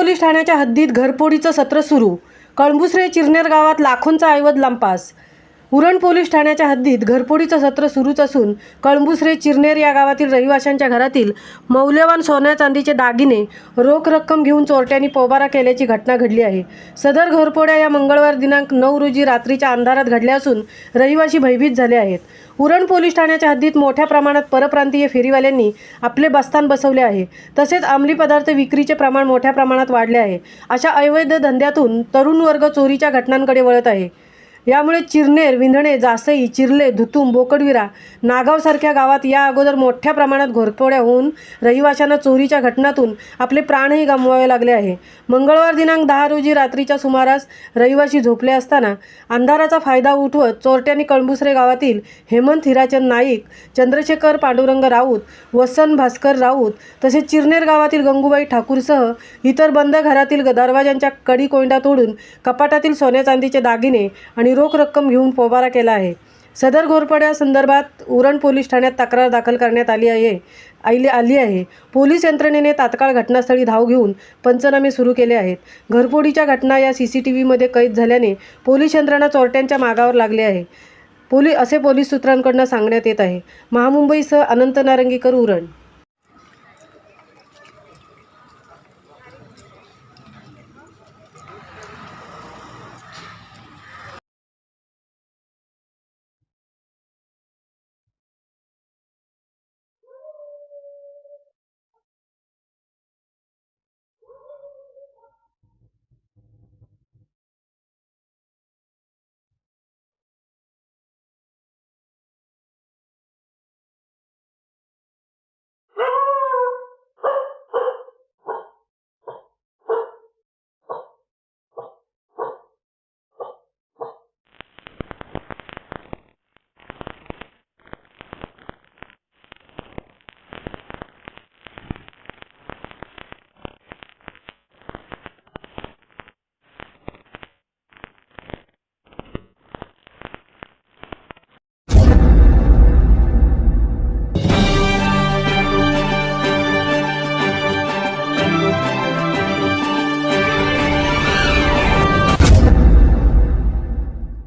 Police ठाण्याच्या हद्दीत घरफोडीचं सत्र सुरू. कळंबुसरे चिरनेर गावात लाखोंचा ऐवज लंपास. उरण पोलीस ठाण्याच्या हद्दीत घरपोडीचं सत्र सुरूच असून कळंबुसरे चिरनेर या गावातील रहिवाशांच्या घरातील मौल्यवान सोन्या चांदीचे दागिने रोख रक्कम घेऊन चोरट्यांनी पोबारा केल्याची घटना घडली आहे. सदर घरपोड्या या मंगळवार दिनांक नऊ रोजी रात्रीच्या अंधारात घडल्या असून रहिवाशी भयभीत झाले आहेत. उरण पोलीस ठाण्याच्या हद्दीत मोठ्या प्रमाणात परप्रांतीय फेरीवाल्यांनी आपले बस्तान बसवले आहे. तसेच अंमली पदार्थ विक्रीचे प्रमाण मोठ्या प्रमाणात वाढले आहे. अशा अवैध धंद्यातून तरुण वर्ग चोरीच्या घटनांकडे वळत आहे. यामुळे चिरनेर विंधणे जासई चिरले धुतुम बोकडविरा नागावसारख्या गावात या अगोदर मोठ्या प्रमाणात घोरपोड्या होऊन रहिवाशांना चोरीच्या घटनातून आपले प्राणही गमवावे लागले आहे. मंगळवार दिनांक दहा रोजी रात्रीच्या सुमारास रहिवाशी झोपले असताना अंधाराचा फायदा उठवत चोरट्यांनी कळंबुसरे गावातील हेमंत हिराचंद नाईक चंद्रशेखर पांडुरंग राऊत वसन भास्कर राऊत तसेच चिरनेर गावातील गंगूबाई ठाकूरसह इतर बंद घरातील ग- दरवाजांच्या कडी कोंडा तोडून कपाटातील सोन्या चांदीचे दागिने आणि रोख रक्कम घेऊन पोबारा केला आहे. सदर घोरपड्या संदर्भात उरण पोलीस ठाण्यात तक्रार दाखल करण्यात आली आहे आली आली आहे. पोलीस यंत्रणेने तात्काळ घटनास्थळी धाव घेऊन पंचनामे सुरू केले आहेत. घरफोडीच्या घटना या सी सी टी व्हीमध्ये कैद झाल्याने पोलीस यंत्रणा चोरट्यांच्या मागावर लागली आहे. पोली असे पोलीस सूत्रांकडून सांगण्यात येत आहे. महामुंबईसह अनंत नारंगीकर उरण.